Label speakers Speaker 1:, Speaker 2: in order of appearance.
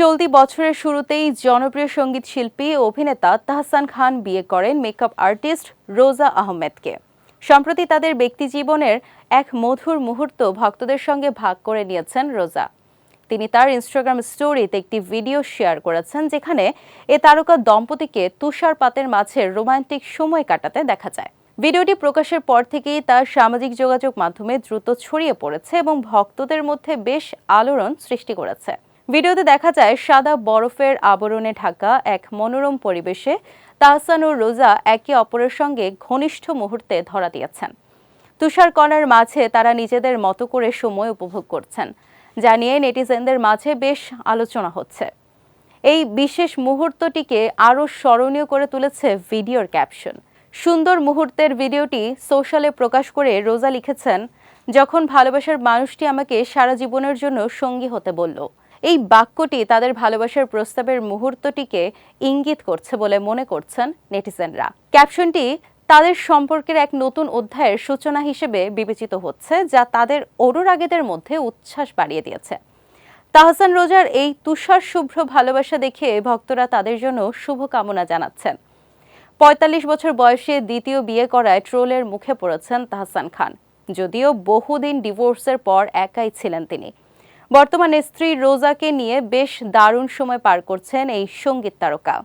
Speaker 1: চলতি বছরের শুরুতেই জনপ্রিয় সংগীত শিল্পী অভিনেতা তাহসান খান বিয়ে করেন মেকআপ আর্টিস্ট রোজা আহমেদকে। সম্প্রতি তাদের ব্যক্তিজীবনের এক মধুর মুহূর্ত ভক্তদের সঙ্গে ভাগ করে নিয়েছেন রোজা। তিনি তার ইনস্টাগ্রাম স্টোরিতে একটি ভিডিও শেয়ার করেছেন, যেখানে এ তারকা দম্পতিকে তুষারপাতের মাঝে রোমান্টিক সময় কাটাতে দেখা যায়। ভিডিওটি প্রকাশের পর থেকেই তার সামাজিক যোগাযোগ মাধ্যমে দ্রুত ছড়িয়ে পড়েছে এবং ভক্তদের মধ্যে বেশ আলোড়ন সৃষ্টি করেছে। ভিডিওতে দেখা যায় সাদা বরফের আবরণে ঢাকা এক মনোরম পরিবেশে তাহসান ও রোজা একে অপরের সঙ্গে ঘনিষ্ঠ মুহূর্তে ধরা দিয়েছেন। তুষার কণার মাঝে তারা নিজেদের মতো করে সময় উপভোগ করছেন জানিয়ে নেটিজেনদের মাঝে বেশ আলোচনা হচ্ছে। এই বিশেষ মুহূর্তটিকে আরও স্মরণীয় করে তুলেছে ভিডিওর ক্যাপশন। সুন্দর মুহূর্তের ভিডিওটি সোশ্যালে প্রকাশ করে রোজা লিখেছেন, যখন ভালোবাসার মানুষটি আমাকে সারা জীবনের জন্য সঙ্গী হতে বলল এই বাক্যটি তাদের ভালোবাসার প্রস্তাবের মুহূর্তটিকে ইঙ্গিত করছে বলে মনে করছেন নেটিজেনরা। ক্যাপশনটি তাদের সম্পর্কের এক নতুন অধ্যায়ের সূচনা হিসেবে বিবেচিত হচ্ছে, যা তাদের অনুরাগীদের মধ্যে উচ্ছ্বাস বাড়িয়ে দিয়েছে। তাহসান রোজার এই তুষার শুভ্র ভালোবাসা দেখে ভক্তরা তাদের জন্য শুভকামনা জানাচ্ছেন। পঁয়তাল্লিশ বছর বয়সে দ্বিতীয় বিয়ে করায় ট্রোলের মুখে পড়েছেন তাহসান খান। যদিও বহুদিন ডিভোর্সের পর একাই ছিলেন তিনি। বর্তমানে স্ত্রী রোজাকে নিয়ে বেশ দারুণ সময় পার করছেন এই সংগীত তারকা।